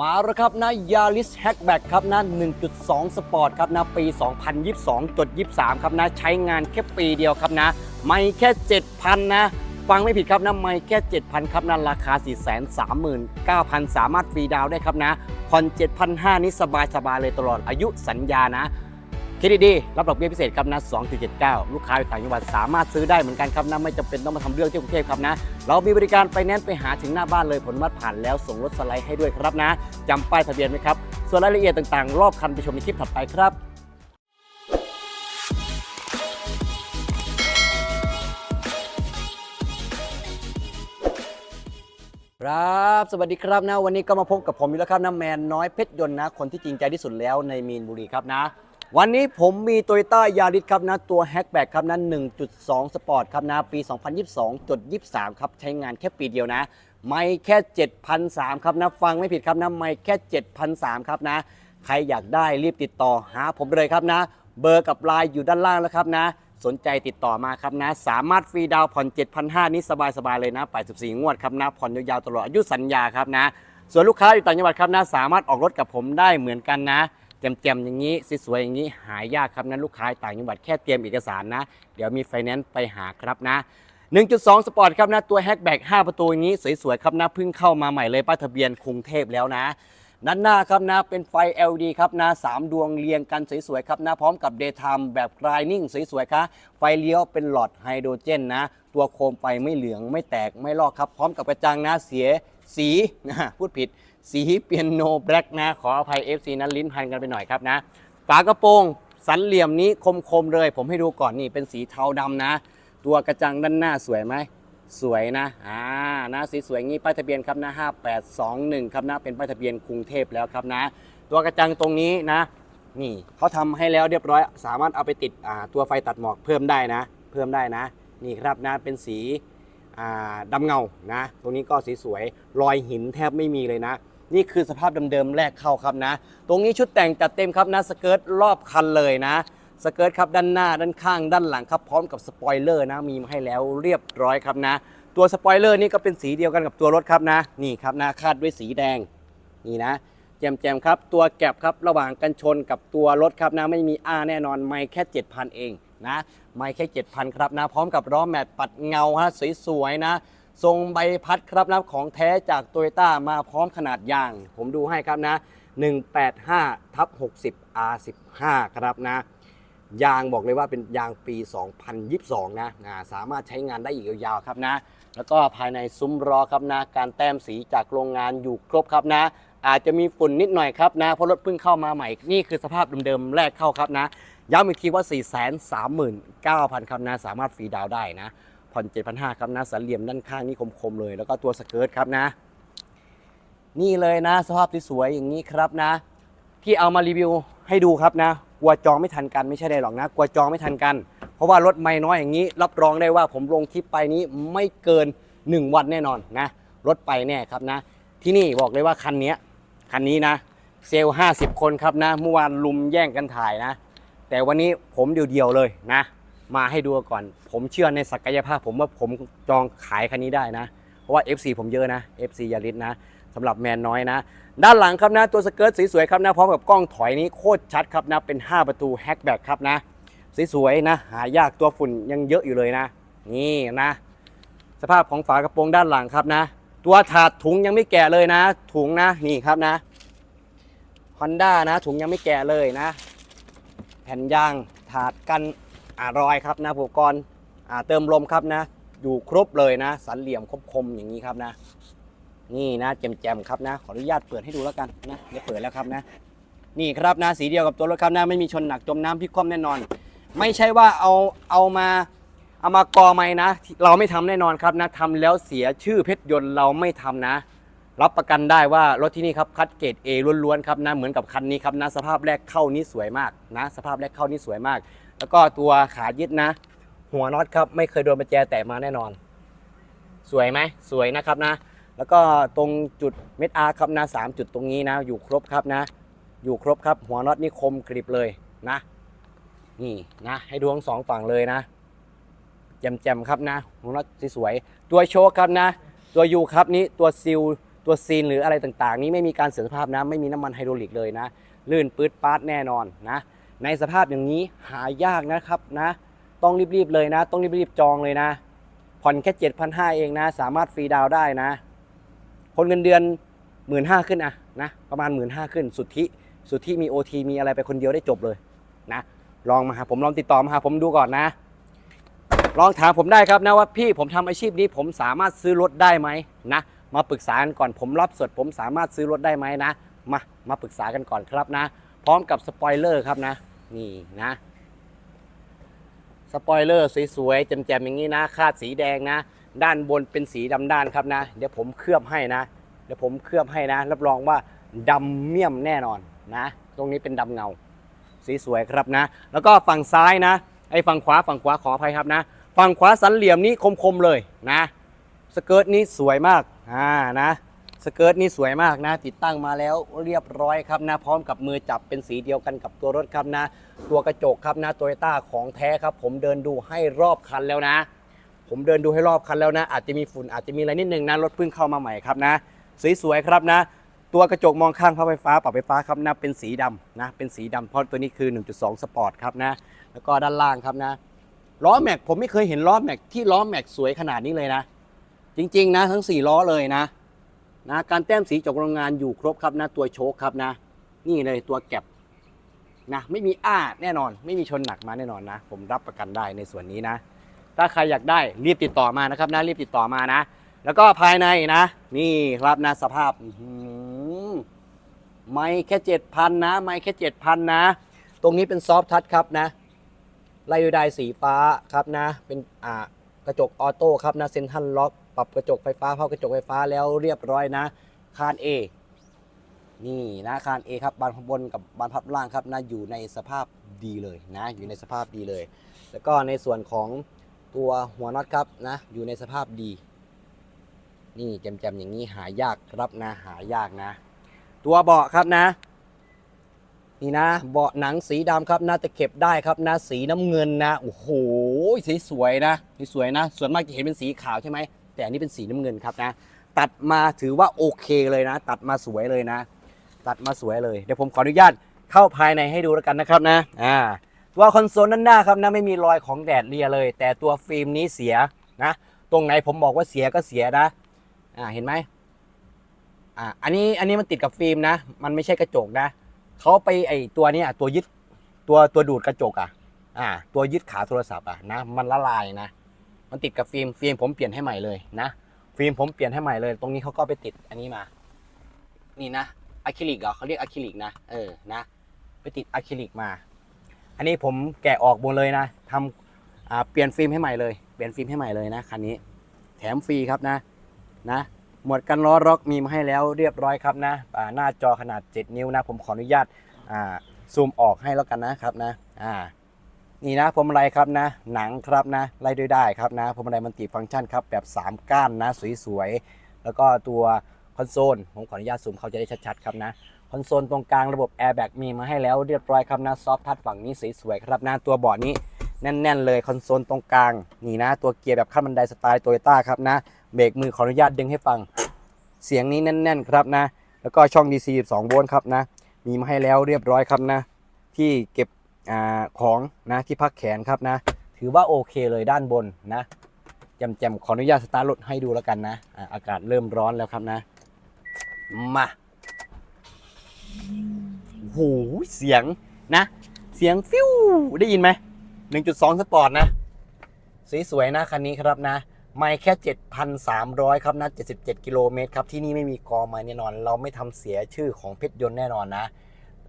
มาแล้วครับนะยาริสแฮกแบ็กครับนะ 1.2 สปอร์ตครับนะปี 2022.23 ครับนะ ใช้งานแค่ปีเดียวครับนะ ไม่แค่ 7,000 นะ ฟังไม่ผิดครับนะ ไม่แค่ 7,000 ครับนะ ราคา 439,000 สามารถฟรีดาวได้ครับนะผ่อน7,500 นี้สบายๆเลยตลอดอายุสัญญานะ คิดดีๆ รับดอกเบี้ยพิเศษครับนะ 2.79 ลูกค้าอยู่ต่างจังหวัดสามารถซื้อได้เหมือนกันครับนะ ไม่จำเป็นต้องมาทำเรื่องที่กรุงเทพครับนะ เรามีบริการไปแนนซ์ไปหาถึงหน้าบ้านเลยผลมัดผ่านแล้วส่งรถสไลด์ให้ด้วยครับนะจำป้ายทะเบียนไหมครับ ส่วนรายละเอียดต่างๆ รอบคันไปชมในคลิปถัดไปครับครับสวัสดีครับนะวันนี้ก็มาพบกับผมอีกแล้วครับนะแมนน้อยเพชรยนต์นะ คนที่จริงใจที่สุดแล้วในมีนบุรีครับนะ วันนี้ผมมีโตโยต้ายาริสครับนะ ตัวแฮชแบ็กครับนะ1.2 สปอร์ตครับนะ ปี 2022.23 ครับ ใช้งานแค่ปีเดียวนะ ไม่แค่ 7,003 ครับนะ ฟังไม่ผิดครับนะ ไม่แค่ 7,003 ครับนะ ใครอยากได้รีบติดต่อหาผมเลยครับนะ เบอร์กับไลน์อยู่ด้านล่างแล้วครับนะ สนใจติดต่อมาครับนะ สามารถฟรีดาวน์ผ่อน 7,500 นี้สบายๆเลยนะ84งวดครับนะ ผ่อนยาวๆตลอดอายุสัญญาครับนะ ส่วนลูกค้าอยู่ต่างจังหวัดครับนะ สามารถออกรถกับผมได้เหมือนกันนะ แจ่มๆอย่างนี้สวยๆอย่างนี้หายากครับนั้นลูกค้าต่างจังหวัดแค่เตรียมเอกสารนะ เดี๋ยวมีไฟแนนซ์ไปหาครับนะ 1.2 สปอร์ตครับนะตัวแฮกแบ็ก5ประตูอย่างนี้สวยๆครับนะเพิ่งเข้ามาใหม่เลยป้ายทะเบียนกรุงเทพแล้วนะ ด้านหน้าครับนะเป็นไฟ LED ครับนะสามดวงเรียงกันสวยๆครับนะพร้อมกับ Daytime แบบ Grinding สวยๆครับไฟเลี้ยวเป็นหลอดไฮโดรเจนนะ ตัวโคมไฟไม่เหลืองไม่แตกไม่ลอกครับ พร้อมกับกระจังนะเสียสีนะพูดผิด สีเปียโนแบล็กนะ ขออภัย FC นั้นลิ้นพันกันไปหน่อยครับนะฝากระโปรงสันเหลี่ยมนี้คมๆเลย ผมให้ดูก่อนนี่เป็นสีเทาดำนะ ตัวกระจังด้านหน้าสวยไหม สวยนะอ่านะสีสวยงี้ป้ายทะเบียนครับนะ5821ครับนะเป็นป้ายทะเบียนกรุงเทพแล้วครับนะ ตัวกระจังตรงนี้นะ นี่เขาทำให้แล้วเรียบร้อย สามารถเอาไปติดตัวไฟตัดหมอกเพิ่มได้นะ เพิ่มได้นะ นี่ครับนะเป็นสีอ่าดำเงานะ ตรงนี้ก็สีสวยรอยหินแทบไม่มีเลยนะ นี่คือสภาพเดิมๆแรกเข้าครับนะ ตรงนี้ชุดแต่งจัดเต็มครับนะสเกิร์ตรอบคันเลยนะ สเกิร์ตครับด้านหน้าด้านข้างด้านหลังครับพร้อมกับสปอยเลอร์นะมีมาให้แล้วเรียบร้อยครับนะ ตัวสปอยเลอร์นี่ก็เป็นสีเดียวกันกับตัวรถครับนะนี่ครับนะคาดด้วยสีแดงนี่นะแจมๆครับตัวแก็บครับระหว่างกันชนกับตัวรถครับนะไม่มีอ้าแน่นอนไม่แค่ 7,000 เองนะไม่แค่ 7,000 ครับนะพร้อมกับล้อแมตปัดเงาฮะสวยๆนะทรงใบพัดครับนะของแท้จากโตโยต้ามาพร้อมขนาดยาง ผมดูให้ครับนะ 185ทับ60 R15 ครับนะ ยางบอกเลยว่าเป็นยางปี 2022 นะนะสามารถใช้งานได้อีกยาวๆครับนะ แล้วก็ภายในซุ้มล้อครับนะ การแต้มสีจากโรงงานอยู่ครบครับนะ อาจจะมีฝุ่นนิดหน่อยครับนะ เพราะรถเพิ่งเข้ามาใหม่ นี่คือสภาพเดิมๆแรกเข้าครับนะ ย้ำอีกทีว่า 439,000 ครับนะ สามารถฟรีดาวได้นะ ผ่อน7,500 ครับนะสันเหลี่ยมด้านข้างนี่คมๆเลย แล้วก็ตัวสเกิร์ตครับนะ นี่เลยนะ สภาพที่สวยอย่างนี้ครับนะ ที่เอามารีวิวให้ดูครับนะ ลัวจองไม่ทันกันไม่ใช่ได้หรอกนะกลัวจองไม่ทันกัน เพราะว่ารถไม่น้อยอย่างนี้ รับรองได้ว่าผมลงคลิปไปนี้ไม่เกิน 1 วันแน่นอนนะรถไปแน่ครับนะ ที่นี่บอกเลยว่าคันนี้คันนี้นะ เซลล์50 คนครับนะเมื่อวานลุมแย่งกันถ่ายนะ แต่วันนี้ผมเดียวๆเลยนะ มาให้ดูก่อน ผมเชื่อในศักยภาพผมว่าผมจองขายคันนี้ได้นะ เพราะว่า FC ผมเยอะนะ FC ยาริสนะสำหรับแมนน้อยนะ ด้านหลังครับนะตัวสเกิร์ตสวยๆครับนะพร้อมกับกล้องถอยนี้โคตรชัดครับนะเป็น 5 ประตูแฮชแบ็กครับนะสวยๆนะ หายากตัวฝุ่นยังเยอะอยู่เลยนะ นี่นะ สภาพของฝากระโปรงด้านหลังครับนะ ตัวถาดถุงยังไม่แก่เลยนะ ถุงนะนี่ครับนะ Honda นะ ถุงยังไม่แก่เลยนะ แผ่นยางถาดกันอารอยครับนะอุปกรณ์เติมลมครับนะ อยู่ครบเลยนะ สันเหลี่ยมคมๆอย่างนี้ครับนะ นี่นะแจมๆครับนะขออนุญาตเปิดให้ดูแล้วกันนะเดี๋ยวเปิดแล้วครับนะ นี่ครับนะสีเดียวกับตัวรถครับนะไม่มีชนหนักจมน้ำพิกคว่ำแน่นอน ไม่ใช่ว่าเอาเอามาเอามากอไม่นะ เราไม่ทำแน่นอนครับนะทำแล้วเสียชื่อเพชรยนต์เราไม่ทำนะ รับประกันได้ว่ารถที่นี่ครับคัดเกรด A ล้วนๆครับนะเหมือนกับคันนี้ครับนะสภาพแรกเข้านี้สวยมากนะ สภาพแรกเข้านี้สวยมาก แล้วก็ตัวขายึดนะ หัวน็อตครับไม่เคยโดนประแจแตะมาแน่นอน สวยไหมสวยนะครับนะ แล้วก็ตรงจุดเม็ดอาร์ครับนะสามจุดตรงนี้นะ อยู่ครบครับนะ อยู่ครบครับ หัวน็อตนี่คมกริบเลยนะ นี่นะ ให้ดูทั้งสองฝั่งเลยนะแจ่มๆครับนะ หัวน็อตสวยๆตัวโชคครับนะ ตัวยูครับนี้ตัวซิลตัวซีนหรืออะไรต่างๆ นี้ไม่มีการเสื่อมสภาพนะไม่มีน้ำมันไฮดรอลิกเลยนะ ลื่นปื๊ดปาดแน่นอนนะ ในสภาพอย่างนี้หายากนะครับนะ ต้องรีบๆเลยนะ ต้องรีบๆจองเลยนะ ผ่อนแค่เจ็ดพันห้าเองนะ สามารถฟรีดาวได้นะ คนเงินเดือนหมื่นห้าขึ้นอะนะประมาณหมื่นห้าขึ้น สุทธิสุทธิมีโอทีมีอะไรไปคนเดียวได้จบเลยนะลองมาหาผมลองติดต่อมาหาผมดูก่อนนะ ลองถามผมได้ครับนะว่าพี่ผมทำอาชีพนี้ผมสามารถซื้อรถได้ไหมนะมาปรึกษากันก่อนผมรับสด ผมสามารถซื้อรถได้ไหมนะ มามาปรึกษากันก่อนครับนะ พร้อมกับสปอยเลอร์ครับนะนี่นะสปอยเลอร์สวยๆแจ่มๆอย่างนี้นะคาดสีแดงนะ ด้านบนเป็นสีดำด้านครับนะ เดี๋ยวผมเคลือบให้นะ เดี๋ยวผมเคลือบให้นะ รับรองว่าดำเมี่ยมแน่นอนนะ ตรงนี้เป็นดำเงา สีสวยครับนะ แล้วก็ฝั่งซ้ายนะ ไอ้ฝั่งขวาฝั่งขวาขออภัยครับนะ ฝั่งขวาสันเหลี่ยมนี้คมๆเลยนะ สเกิร์ตนี้สวยมาก อ่านะสเกิร์ตนี้สวยมากนะ ติดตั้งมาแล้วเรียบร้อยครับนะ พร้อมกับมือจับเป็นสีเดียวกันกับตัวรถครับนะ ตัวกระจกครับนะโตโยต้าของแท้ครับ ผมเดินดูให้รอบคันแล้วนะ ผมเดินดูให้รอบคันแล้วนะ อาจจะมีฝุ่นอาจจะมีอะไรนิดนึงนะรถเพิ่งเข้ามาใหม่ครับนะสวยๆครับนะ ตัวกระจกมองข้างพับไฟฟ้าปรับไฟฟ้าครับนะเป็นสีดำนะเป็นสีดำเพราะตัวนี้คือ 1.2 สปอร์ตครับนะแล้วก็ด้านล่างครับนะล้อแม็กผมไม่เคยเห็นล้อแม็กที่ล้อแม็กสวยขนาดนี้เลยนะ จริง ๆ นะ ทั้ง 4 ล้อเลยนะนะการแต้มสีจากโรงงานอยู่ครบครับนะตัวโชคครับนะ นี่เลยตัวแก็บนะไม่มีอ้าแน่นอน ไม่มีชนหนักมาแน่นอนนะ ผมรับประกันได้ในส่วนนี้นะ ถ้าใครอยากได้รีบติดต่อมานะครับนะรีบติดต่อมานะ แล้วก็ภายในนะ นี่ครับนะสภาพไม่แค่เจ็ดพันนะ ไม่แค่เจ็ดพันนะ ตรงนี้เป็นซอฟทัชครับนะไล่ด้วยไดสีฟ้าครับนะ เป็นอ่ากระจกออโต้ครับนะเซ็นทันล็อกปรับกระจกไฟฟ้าเข้ากระจกไฟฟ้าแล้วเรียบร้อยนะ คาน A นี่นะคาน A ครับบานพับบนกับบานพับล่างครับนะอยู่ในสภาพดีเลยนะ อยู่ในสภาพดีเลย แล้วก็ในส่วนของ ตัวหัวน็อตครับนะอยู่ในสภาพดี นี่แจมๆอย่างนี้หายากครับนะหายากนะ ตัวเบาะครับนะ นี่นะ เบาะหนังสีดำครับน่าจะเก็บได้ครับนะสีน้ำเงินนะโอ้โหสีสวยนะสีสวยนะ ส่วนมากจะเห็นเป็นสีขาวใช่ไหมแต่อันนี้เป็นสีน้ำเงินครับนะ ตัดมาถือว่าโอเคเลยนะ ตัดมาสวยเลยนะ ตัดมาสวยเลยเดี๋ยวผมขออนุญาตเข้าภายในให้ดูแล้วกันนะครับนะอ่า ตัวคอนโซลด้านหน้าครับนะไม่มีรอยของแดดเลียเลย แต่ตัวฟิล์มนี้เสียนะ ตรงไหนผมบอกว่าเสียก็เสียนะอ่าเห็นไหมอ่าอันนี้อันนี้มันติดกับฟิล์มนะ มันไม่ใช่กระจกนะเขาไปไอตัวนี้ตัวยึดตัวตัวดูดกระจกอะอ่าตัวยึดขาโทรศัพท์อะนะมันละลายนะ มันติดกับฟิล์มฟิล์มผมเปลี่ยนให้ใหม่เลยนะฟิล์มผมเปลี่ยนให้ใหม่เลย ตรงนี้เขาก็ไปติดอันนี้มา นี่นะอะคริลิกเหรอเขาเรียกอะคริลิกนะเออนะ ไปติดอะคริลิกมา อันนี้ผมแกะออกหมดเลยนะทำเปลี่ยนฟิล์มให้ใหม่เลย เปลี่ยนฟิล์มให้ใหม่เลยนะคันนี้ แถมฟรีครับนะนะหมวดกันล้อร็อกมีมาให้แล้วเรียบร้อยครับนะหน้าจอขนาด 7 นิ้วนะ ผมขออนุญาตาซูมออกให้แล้วกันนะครับนะอ่านี่นะพวงมาลัยครับนะ หนังครับนะไล่ด้วยได้ครับนะพวงมาลัยมันติฟังก์ชันครับแบบ 3 ก้านนะสวยๆแล้วก็ตัวคอนโซลผมขออนุญาตซูมเขาจะได้ชัดๆครับนะ อนโซลตรงกลางระบบแอร์แบ็กมีมาให้แล้วเรียบร้อยครับนะซอฟทัชฝั่งนี้สวยๆครับนะตัวเบาะนี้แน่นๆเลยคอนโซลตรงกลางนี่นะ ตัวเกียร์แบบขั้นบันไดสไตล์โตโยต้าครับนะเบรกมือขออนุญาตดึงให้ฟัง เสียงนี้แน่นๆครับนะ แล้วก็ช่อง DC 12โวลต์ครับนะ มีมาให้แล้วเรียบร้อยครับนะ ที่เก็บอาของนะที่พักแขนครับนะ ถือว่าโอเคเลยด้านบนนะแจมๆขออนุญาตสตาร์ทรถให้ดูแล้วกันนะอากาศเริ่มร้อนแล้วครับนะมา โหเสียงนะ เสียงฟิวได้ยินไหม1.2 สปอร์ตนะสสวยๆนะคันนี้ครับนะไม่แค่ 7,300 ครับนะ 77 กิโลเมตรครับ ที่นี่ไม่มีกอมาแน่นอน เราไม่ทำเสียชื่อของเพชรยนต์แน่นอนนะ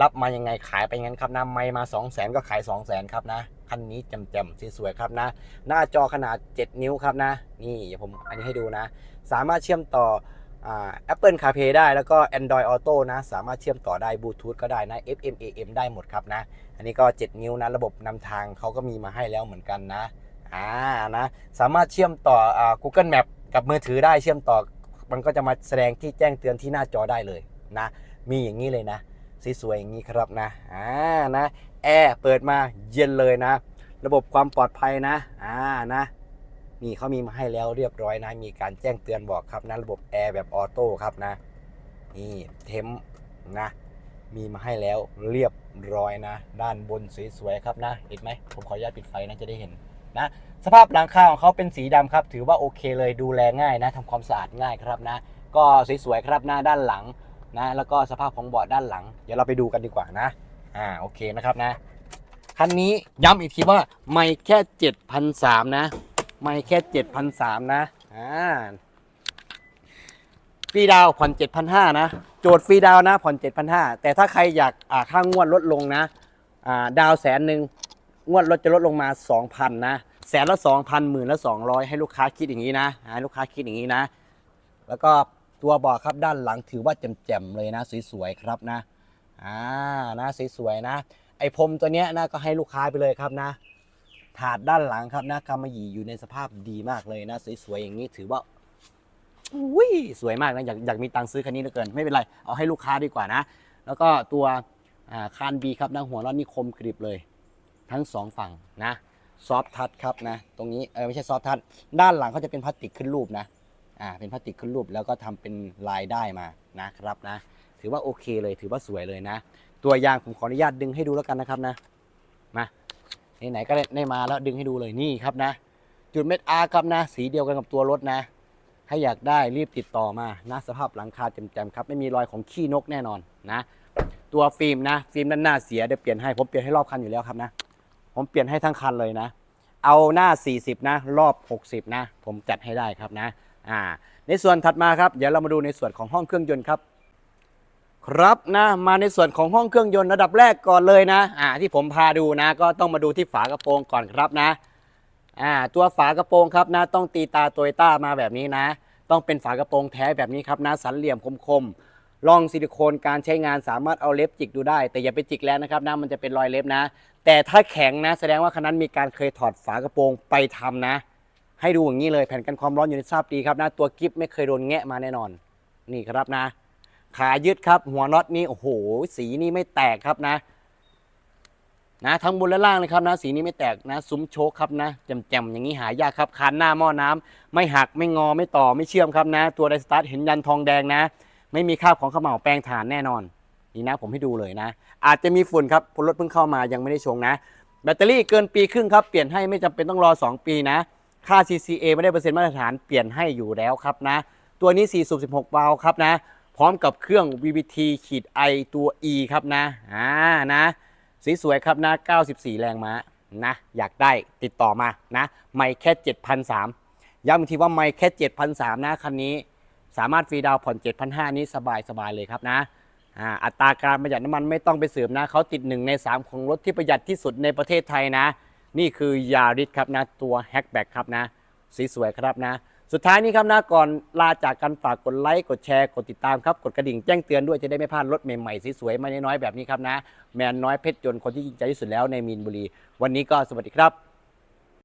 รับมายังไงขายไปงั้นครับนะไม่มา 2 0 0 0 0 0ก็ขาย2 0 0 0 0 0 ครับนะ คันนี้จ่มๆสวยๆครับนะ หน้าจอขนาด 7 นิ้วครับนะ นี่ผมอันนี้ให้ดูนะ สามารถเชื่อมต่อ Apple CarPlay ได้แล้วก็ Android Auto นะ สามารถเชื่อมต่อได้บลูทูธก็ได้นะ FM AM ได้หมดครับนะ อันนี้ก็ 7 นิ้วนะ ระบบนำทางเขาก็มีมาให้แล้วเหมือนกันนะอ่านะสามารถเชื่อมต่ออ่า Google Map กับมือถือได้เชื่อมต่อ มันก็จะมาแสดงที่แจ้งเตือนที่หน้าจอได้เลยนะ มีอย่างนี้เลยนะสวยๆอย่างนี้ครับนะอ่านะแอร์เปิดมาเย็นเลยนะ ระบบความปลอดภัยนะอ่านะ นี่เขามีมาให้แล้วเรียบร้อยนะ มีการแจ้งเตือนบอกครับนะระบบแอร์แบบออโต้ครับนะ นี่เทมนะ มีมาให้แล้วเรียบร้อยนะ ด้านบนสวยๆครับนะ เห็นไหมผมขออนุญาตปิดไฟนะจะได้เห็นนะ สภาพหลังคาของเขาเป็นสีดำครับ ถือว่าโอเคเลยดูแลง่ายนะทำความสะอาดง่ายครับนะ ก็สวยๆครับหน้าด้านหลังนะ แล้วก็สภาพของเบาะด้านหลัง เดี๋ยวเราไปดูกันดีกว่านะ อ่าโอเคนะครับนะคันนี้ย้ำอีกทีว่าไม่แค่7,300นะ ไม่แค่7,300นะอ่าฟรีดาวผ่อน7,500นห้านะ โจทย์ฟรีดาวนะผ่อน7,500แต่ถ้าใครอยากอ่าค่างวดลดลงนะอ่าดาวแสนหนึ่งงวดรถจะลดลงมา2,000นนะแสนละ2,000หมื่นละ200ให้ลูกค้าคิดอย่างนี้นะให้ลูกค้าคิดอย่างนี้นะ แล้วก็ตัวบาะครับด้านหลังถือว่าแจ่มๆเลยนะ สวยๆครับนะอ่านะสวยๆนะ ไอพรมตัวเนี้ยนะก็ให้ลูกค้าไปเลยครับนะ ถาดด้านหลังครับนะกำมะหยี่อยู่ในสภาพดีมากเลยนะ สวยๆอย่างนี้ถือว่าอุ้ยสวยมากนะอยากอยากมีตังค์ซื้อคันนี้เหลือเกิน ไม่เป็นไร เอาให้ลูกค้าดีกว่านะ แล้วก็ตัวคานบีครับนะหัวน็อนี่คมกริบเลย ทั้งสองฝั่งนะซอฟทัชครับนะ ตรงนี้เออไม่ใช่ซอฟทัชด้านหลังเขาจะเป็นพลาสติกขึ้นรูปนะอ่าเป็นพลาสติกขึ้นรูปแล้วก็ทำเป็นลายได้มานะครับนะ ถือว่าโอเคเลยถือว่าสวยเลยนะ ตัวยางผมขออนุญาตดึงให้ดูแล้วกันนะครับนะมา ไหนๆก็ได้มาแล้วดึงให้ดูเลยนี่ครับนะ จุดเม็ดอาร์ครับนะ สีเดียวกันกับตัวรถนะ ถ้าอยากได้รีบติดต่อมานะสภาพหลังคาแจ่มๆครับ ไม่มีรอยของขี้นกแน่นอนนะ ตัวฟิล์มนะ ฟิล์มด้านหน้าเสียเดี๋ยวเปลี่ยนให้ผมเปลี่ยนให้รอบคันอยู่แล้วครับนะ ผมเปลี่ยนให้ทั้งคันเลยนะ เอาหน้า 40 นะ รอบ 60 นะ ผมจัดให้ได้ครับนะอ่าในส่วนถัดมาครับเดี๋ยวเรามาดูในส่วนของห้องเครื่องยนต์ครับ ครับนะมาในส่วนของห้องเครื่องยนต์ระดับแรกก่อนเลยนะอ่าที่ผมพาดูนะ ก็ต้องมาดูที่ฝากระโปรงก่อนครับนะอ่าตัวฝากระโปรงครับนะ ต้องตีตาโตโยต้ามาแบบนี้นะ ต้องเป็นฝากระโปรงแท้แบบนี้ครับนะ สันเหลี่ยมคมๆรองซิลิโคนการใช้งานสามารถเอาเล็บจิกดูได้ แต่อย่าไปจิกแล้วนะครับนะมันจะเป็นรอยเล็บนะ แต่ถ้าแข็งนะ แสดงว่าคันนั้นมีการเคยถอดฝากระโปรงไปทำนะ ให้ดูอย่างนี้เลยแผ่นกันความร้อนอยู่ในทราบดีครับนะ ตัวกิฟไม่เคยโดนแงะมาแน่นอน นี่ครับนะ ขายึดครับ หัวน็อตนี่โอ้โห สีนี่ไม่แตกครับนะ นะทั้งบนและล่างเลยครับนะ สีนี้ไม่แตกนะ ซุ้มโชคครับนะแจ่มๆอย่างนี้หายากครับคานหน้าหม้อน้ำไม่หักไม่งอไม่ต่อไม่เชื่อมครับนะ ตัวไดสตาร์ทเห็นยันทองแดงนะ ไม่มีคราบของขมเหลาแปรงถ่านแน่นอนนี่นะผมให้ดูเลยนะ อาจจะมีฝุ่นครับพราะรถเพิ่งเข้ามายังไม่ได้ชงนะ แบตเตอรี่เกินปีครึ่งครับ เปลี่ยนให้ไม่จำเป็นต้องรอ 2 ปีนะ ค่า CCA ไม่ได้เปอร์เซ็นต์มาตรฐานเปลี่ยนให้อยู่แล้วครับนะ ตัวนี้4สูบ16 วาล์วครับนะ ร้อมกับเครื่อง VVT ขีด I ตัว E ครับนะ อ่านะสีสวยครับนะ 94 แรงม้านะ อยากได้ติดต่อมานะ ไม่แค่7,300ย้ำอีกทีว่าไม่แค่7,300นะคันนี้ สามารถฟรีดาวผ่อน 7,500 นี้สบายสบายๆเลยครับนะอ่าอัตราการประหยัดน้ำมันไม่ต้องไปสืบนะเขาติด1ใน 3 ของรถที่ประหยัดที่สุดในประเทศไทยนะ นี่คือยาริสครับนะ ตัวแฮชแบ็กครับนะ สีสวยครับนะ สุดท้ายนี้ครับนะก่อนลาจากกันฝากกดไลค์กดแชร์กดติดตามครับกดกระดิ่งแจ้งเตือนด้วยจะได้ไม่พลาดรถใหม่ๆสวยๆมาน้อยๆแบบนี้ครับนะ แมนน้อยเพชรยนต์คนที่ยิ่งใจที่สุดแล้วในมีนบุรี วันนี้ก็สวัสดีครับ